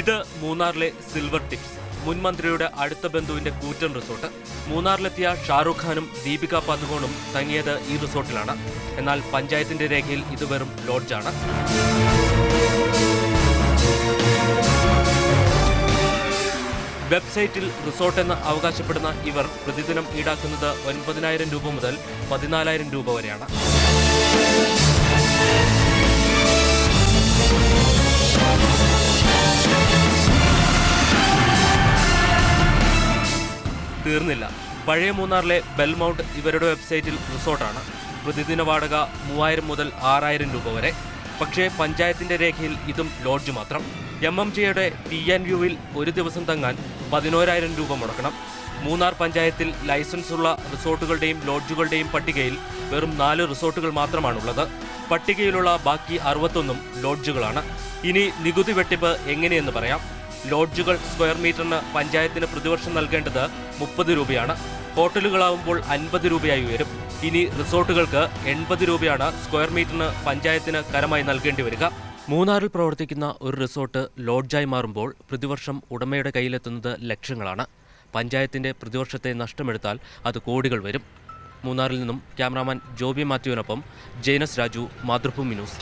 ഇത് മൂന്നാറിലെ silver tips. മുൻമന്ത്രിയുടെ അടുത്ത ബന്ധുവിന്റെ കൂറ്റൻ റിസോർട്ട്. മൂന്നാറിലെത്തിയ ഷാറൂഖ് ഖാനും ദീപിക പദുകോണും തങ്ങിയത് ഈ റിസോർട്ടിലാണ്. എന്നാൽ പഞ്ചായത്തിന്റെ രേഖയിൽ ഇത് വെറും ലോഡ്ജാണ്. വെബ്സൈറ്റിൽ റിസോർട്ട് എന്ന് അവകാശപ്പെടുന്ന ഇവർ പ്രതിദിനം ഈടാക്കുന്നത് ഒൻപതിനായിരം രൂപ മുതൽ പതിനാലായിരം രൂപ വരെയാണ്. തീർന്നില്ല. പഴയ മൂന്നാറിലെ ബെൽമൗണ്ട് ഇവരുടെ വെബ്സൈറ്റിൽ റിസോർട്ടാണ്. പ്രതിദിന വാടക മൂവായിരം മുതൽ ആറായിരം രൂപ വരെ. പക്ഷേ പഞ്ചായത്തിന്റെ രേഖയിൽ ഇതും ലോഡ്ജ് മാത്രം. എം എം ജിയുടെ ടി എൻ യുവിൽ ഒരു ദിവസം തങ്ങാൻ പതിനോരായിരം രൂപ മുടക്കണം. മൂന്നാർ പഞ്ചായത്തിൽ ലൈസൻസ് ഉള്ള റിസോർട്ടുകളുടെയും ലോഡ്ജുകളുടെയും പട്ടികയിൽ വെറും നാല് റിസോർട്ടുകൾ മാത്രമാണുള്ളത്. പട്ടികയിലുള്ള ബാക്കി അറുപത്തൊന്നും ലോഡ്ജുകളാണ്. ഇനി നികുതി വെട്ടിപ്പ് എങ്ങനെയെന്ന് പറയാം. ലോഡ്ജുകൾ സ്ക്വയർ മീറ്ററിന് പഞ്ചായത്തിന് പ്രതിവർഷം നൽകേണ്ടത് മുപ്പത് രൂപയാണ്. ഹോട്ടലുകളാവുമ്പോൾ അൻപത് രൂപയായി ഉയരും. ഇനി റിസോർട്ടുകൾക്ക് എൺപത് രൂപയാണ് സ്ക്വയർ മീറ്ററിന് പഞ്ചായത്തിന് കരമായി നൽകേണ്ടി വരിക. മൂന്നാറിൽ പ്രവർത്തിക്കുന്ന ഒരു റിസോർട്ട് ലോഡ്ജായി മാറുമ്പോൾ പ്രതിവർഷം ഉടമയുടെ കയ്യിലെത്തുന്നത് ലക്ഷങ്ങളാണ്. പഞ്ചായത്തിന്റെ പ്രതിവർഷത്തെ നഷ്ടമെടുത്താൽ അത് കോടികൾ വരും. മൂന്നാറിൽ നിന്നും ക്യാമറാമാൻ ജോബി മാത്യുവിനൊപ്പം ജെയ്നസ് രാജു മാതൃഭൂമി ന്യൂസ്.